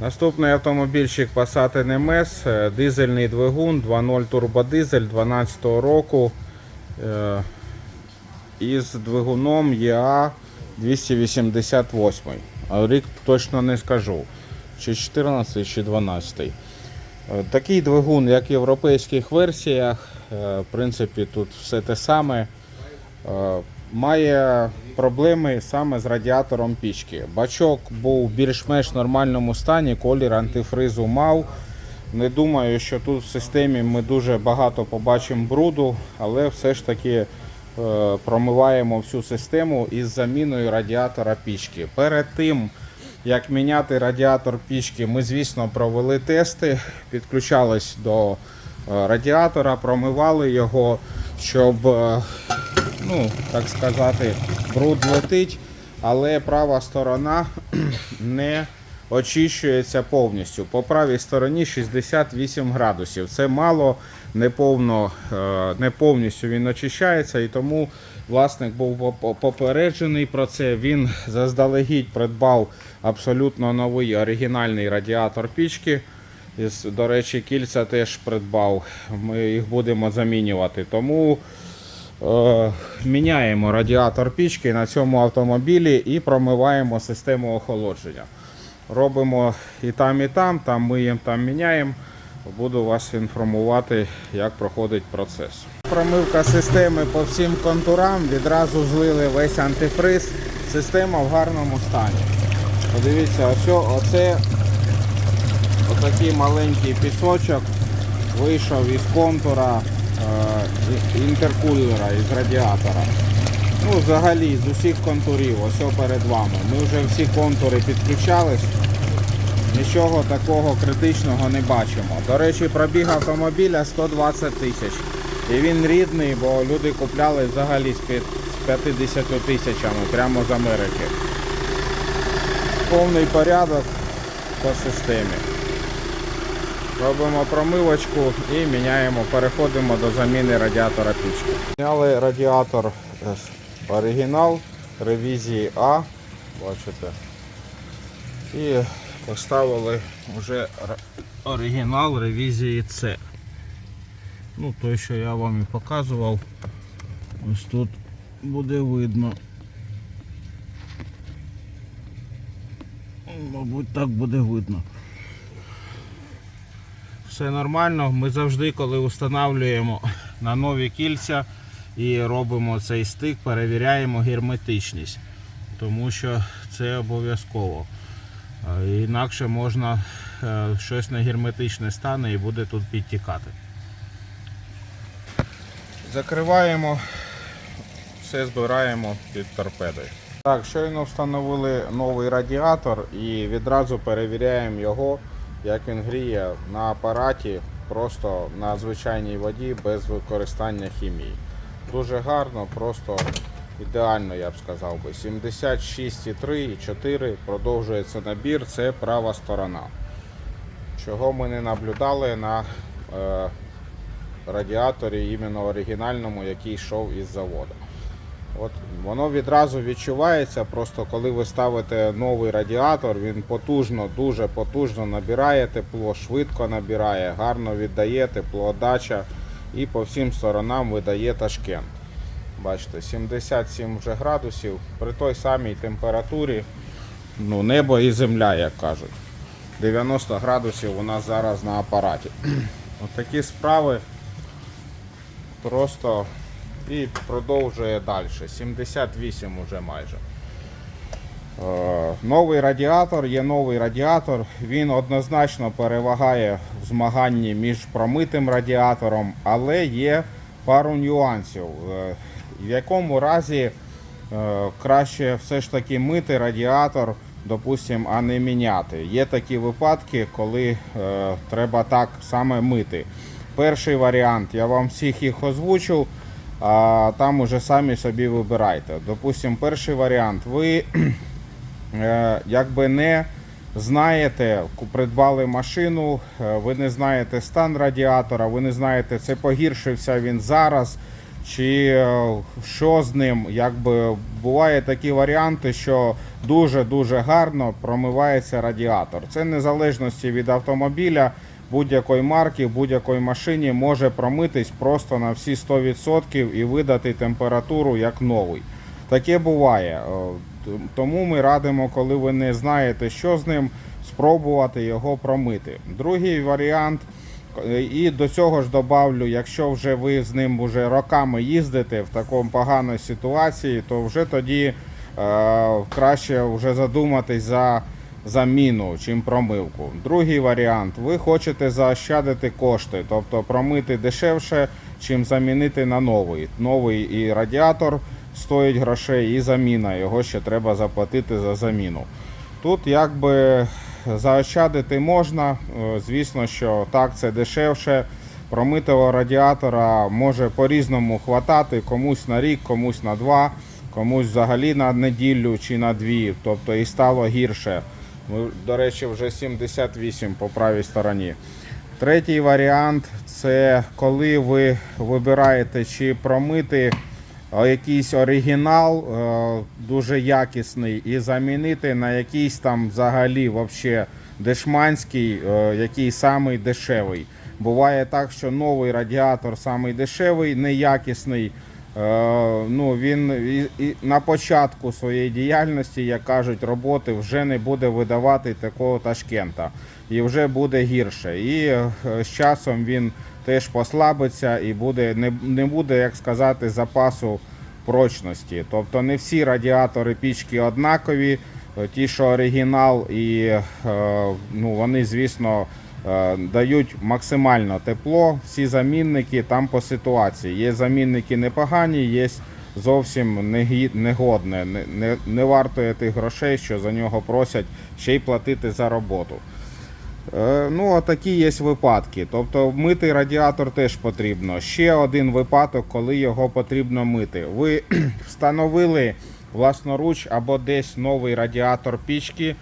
Наступний автомобільчик Passat NMS, е, дизельний двигун, 2.0 турбодизель 12 року е, із двигуном EA 288. А рік точно не скажу, чи 14, чи 12. Е, Такий двигун, як в європейських версіях, в принципі, тут все те саме. Має проблеми саме з радіатором пічки. Бачок був в більш-менш нормальному стані, колір антифризу мав. Не думаю, що тут в системі ми дуже багато побачимо бруду, але все ж таки е, промиваємо всю систему із заміною радіатора пічки. Перед тим, як міняти радіатор пічки, ми, звісно, провели тести, підключались до е, радіатора, промивали його, щоб, е, ну, так сказати, бруд летить, але права сторона не очищується повністю. По правій стороні 68 градусів. Це мало, не, повно, е, не повністю він очищається, і тому власник був попереджений про це. Він заздалегідь придбав абсолютно новий оригінальний радіатор пічки. До речі, кільця теж придбав. Ми їх будемо замінювати. Тому міняємо радіатор пічки на цьому автомобілі і промиваємо систему охолодження. Робимо і там, і там, там миємо, там міняємо. Буду вас інформувати, як проходить процес. Промивка системи по всім контурам. Відразу злили весь антифриз. Система в гарному стані. Подивіться, ось оце отакий маленький пісочок вийшов із контура е, інтеркулера, із радіатора. Ну, взагалі, з усіх контурів, ось перед вами. Ми вже всі контури підключались. Нічого такого критичного не бачимо. До речі, пробіг автомобіля 120 тисяч. І він рідний, бо люди купляли взагалі з 50 тисячами прямо з Америки. Повний порядок по системі. Робимо промивочку і міняємо, переходимо до заміни радіатора пічки. Зняли радіатор е, оригінал ревізії А. Бачите. І поставили вже оригінал ревізії С. Ну, той, що я вам і показував. Ось тут буде видно. Мабуть, так буде видно. Все нормально. Ми завжди, коли встановлюємо на нові кільця і робимо цей стик, перевіряємо герметичність, тому що це обов'язково. Інакше можна е, щось негерметичне стане і буде тут підтікати. Закриваємо, все збираємо під торпедою. Так, щойно встановили новий радіатор і відразу перевіряємо його, як він гріє на апараті, просто на звичайній воді без використання хімії. Дуже гарно, просто ідеально, я б сказав би. 76,3 і 4 продовжується набір, це права сторона. Чого ми не наблюдали на е, радіаторі іменно оригінальному, який йшов із заводу. От воно відразу відчувається, просто коли ви ставите новий радіатор, він потужно, дуже потужно набирає тепло, швидко набирає, гарно віддає теплоотдача і по всім сторонам видає ташкент. Бачите, 77 вже градусів при той самій температурі, ну, небо і земля, як кажуть. 90 градусів у нас зараз на апараті. От такі справи просто і продовжує далі. 78 уже майже. Е, Новий радіатор, є новий радіатор. Він однозначно перевагає в змаганні між промитим радіатором, але є пару нюансів. Е, В якому разі е, краще все ж таки мити радіатор, допустим, а не міняти. Є такі випадки, коли треба так саме мити. Перший варіант, я вам всіх їх озвучив, а там уже самі собі вибирайте. Допустим, перший варіант. Ви е, якби не знаєте, придбали машину, е, ви не знаєте стан радіатора, ви не знаєте, це погіршився він зараз, чи е, що з ним. Якби буває такі варіанти, що дуже-дуже гарно промивається радіатор. Це незалежності від автомобіля, будь-якої марки, будь-якої машині може промитись просто на всі 100% і видати температуру як новий. Таке буває. Е, Тому ми радимо, коли ви не знаєте, що з ним, спробувати його промити. Другий варіант. е, І до цього ж добавлю, якщо вже ви з ним вже роками їздите в такому поганій ситуації, то вже тоді е, краще вже задуматись за заміну, чим промивку. Другий варіант. Ви хочете заощадити кошти, тобто промити дешевше, чим замінити на новий. Новий і радіатор стоїть грошей, і заміна. Його ще треба заплатити за заміну. Тут якби заощадити можна. Е, Звісно, що так це дешевше. Промитого радіатора може по-різному хватати, комусь на рік, комусь на два, комусь взагалі на неділю чи на дві. Тобто і стало гірше. Ми, До речі, вже 78 по правій стороні. Третій варіант це коли ви вибираєте чи промити е, якийсь оригінал е, дуже якісний і замінити на якийсь там взагалі вообще дешманський, е, який самий дешевий. Буває так, що новий радіатор самий дешевий, неякісний. Е, ну, він і, і на початку своєї діяльності, як кажуть, роботи вже не буде видавати такого ташкента. І вже буде гірше. І е, з часом він теж послабиться і буде, не, не буде, як сказати, запасу прочності. Тобто не всі радіатори пічки однакові. Ті, що оригінал, і е, ну, вони, звісно, дають максимально тепло. Всі замінники там по ситуації. Є замінники непогані, є зовсім негодне. Не, не, не вартує тих грошей, що за нього просять ще й платити за роботу. Е, Ну, такі є випадки. Тобто мити радіатор теж потрібно. Ще один випадок, коли його потрібно мити. Ви встановили власноруч або десь новий радіатор пічки,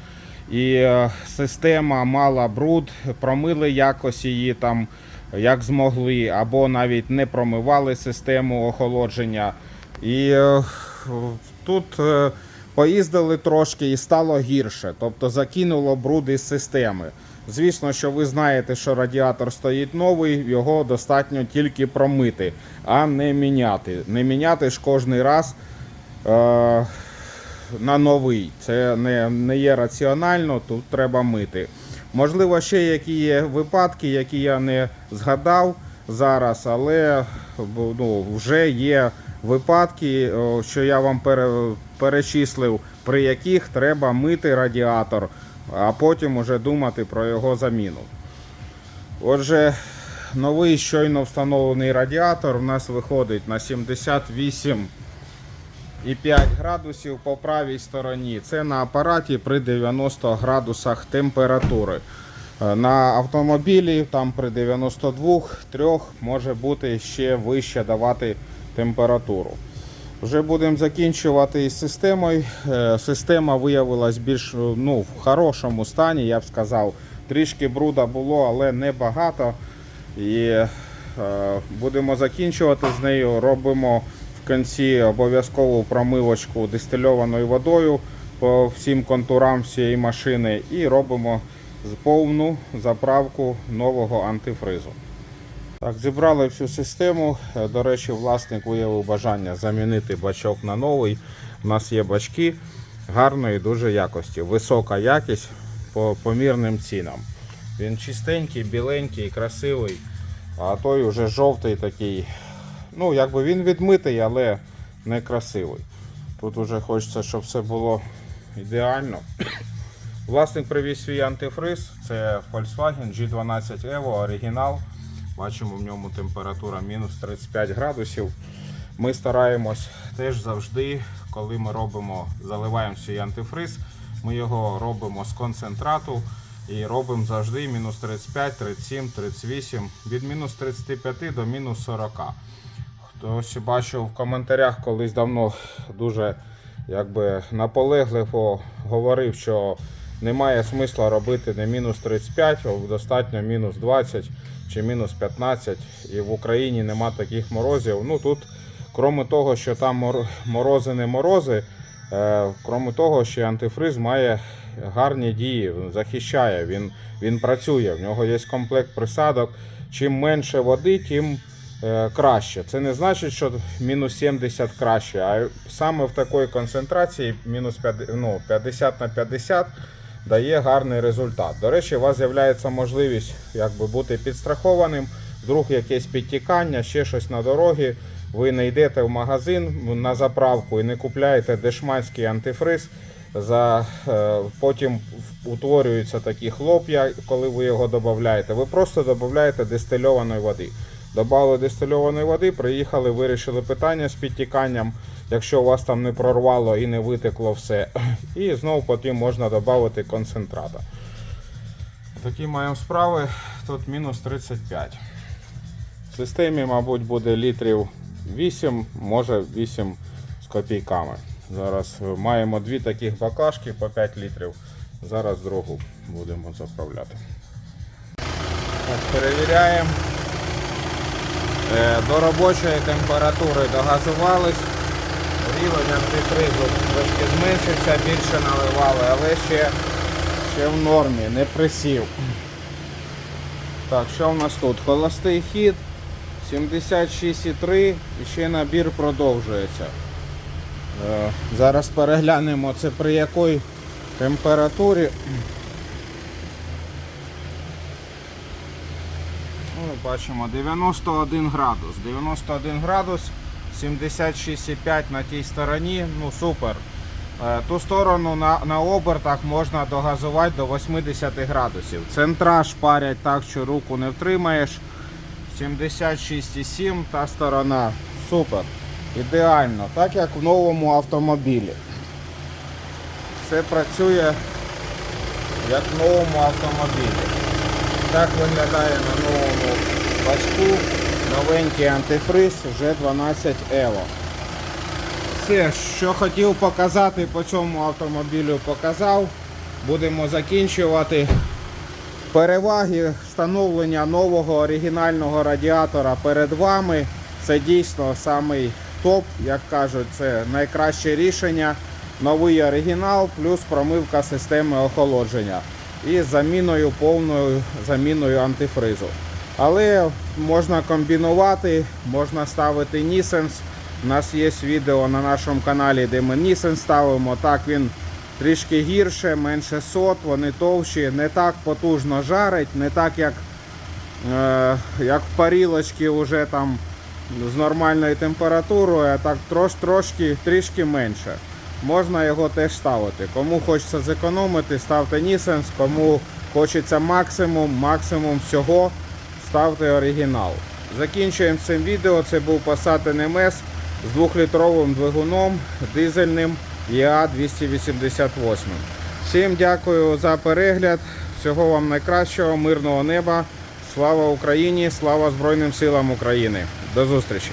і е, система мала бруд, промили якось її там як змогли, або навіть не промивали систему охолодження. І е, тут е, поїздили трошки і стало гірше, тобто закинуло бруд із системи. Звісно, що ви знаєте, що радіатор стоїть новий, його достатньо тільки промити, а не міняти. Не міняти ж кожний раз е, на новий. Це не, не є раціонально, тут треба мити. Можливо, ще які є випадки, які я не згадав зараз, але ну, вже є випадки, що я вам пере, перечислив, при яких треба мити радіатор, а потім уже думати про його заміну. Отже, новий щойно встановлений радіатор у нас виходить на 78 і 5 градусів по правій стороні. Це на апараті при 90 градусах температури. Е, На автомобілі там при 92 3 може бути ще вище давати температуру. Вже будемо закінчувати із системою. Е, Система виявилась більш ну, в хорошому стані, я б сказав. Трішки бруда було, але не багато. І е, будемо закінчувати з нею. Робимо кінці обов'язкову промивочку дистильованою водою по всім контурам всієї машини і робимо повну заправку нового антифризу. Так, зібрали всю систему. Е, До речі, власник виявив бажання замінити бачок на новий. У нас є бачки гарної дуже якості. Висока якість по помірним цінам. Він чистенький, біленький, красивий, а той уже жовтий такий. Ну, якби він відмитий, але не красивий. Тут уже хочеться, щоб все було ідеально. Власник привіз свій антифриз. Це Volkswagen G12 Evo оригінал. Бачимо, в ньому температура мінус 35 градусів. Ми стараємось теж завжди, коли ми робимо, заливаємо свій антифриз, ми його робимо з концентрату і робимо завжди мінус 35, 37, 38, від мінус 35 до мінус 40. Хтось бачив в коментарях колись давно дуже якби наполегливо говорив, що немає смисла робити не мінус 35, а достатньо мінус 20 чи мінус 15. І в Україні нема таких морозів. Ну тут крім того, що там морози не морози, е, крім того, що антифриз має гарні дії, захищає, він, він працює, в нього є комплект присадок. Чим менше води, тим краще. Це не значить, що мінус 70 краще, а саме в такій концентрації мінус 50, ну, 50 на 50 дає гарний результат. До речі, у вас з'являється можливість якби, бути підстрахованим, вдруг якесь підтікання, ще щось на дорогі. Ви не йдете в магазин на заправку і не купляєте дешманський антифриз. За, е, потім утворюються такі хлоп'я, коли ви його додаєте. Ви просто додаєте дистильованої води. Добавили дистильованої води, приїхали, вирішили питання з підтіканням, якщо у вас там не прорвало і не витекло все. І знову потім можна додати концентрата. Такі маємо справи. Тут мінус 35. В системі, мабуть, буде літрів 8, може 8 з копійками. Зараз маємо дві таких баклажки по 5 літрів. Зараз другу будемо заправляти. Так, перевіряємо. Е, До робочої температури догазувались. Рівень антифризу трошки зменшився, більше наливали, але ще, ще в нормі, не присів. Так, що в нас тут? Холостий хід 76,3 і ще набір продовжується. Е, Зараз переглянемо це при якій температурі. Бачимо 91 градус. 91 градус, 76,5 на тій стороні. Ну супер. Е, Ту сторону на, на обертах можна догазувати до 80 градусів. Центраж парять так, що руку не втримаєш. 76,7 та сторона. Супер. Ідеально, так як в новому автомобілі. Все працює як в новому автомобілі. Так виглядає на новому бачку. Новенький антифриз вже 12 Evo. Все, що хотів показати по цьому автомобілю, показав. Будемо закінчувати. Переваги встановлення нового оригінального радіатора перед вами. Це дійсно самий топ, як кажуть, це найкраще рішення. Новий оригінал плюс промивка системи охолодження і заміною повною заміною антифризу. Але можна комбінувати, можна ставити Нісенс. У нас є відео на нашому каналі, де ми Нісенс ставимо. Так він трішки гірше, менше сот, вони товщі, не так потужно жарить, не так як, е, як в парілочці вже там з нормальною температурою, а так трош, трошки трішки менше. Можна його теж ставити. Кому хочеться зекономити, ставте Нісенс, кому хочеться максимум, максимум всього, ставте оригінал. Закінчуємо цим відео. Це був Passat NMS з 2-літровим двигуном дизельним EA 288. Всім дякую за перегляд. Всього вам найкращого, мирного неба. Слава Україні! Слава Збройним силам України! До зустрічі!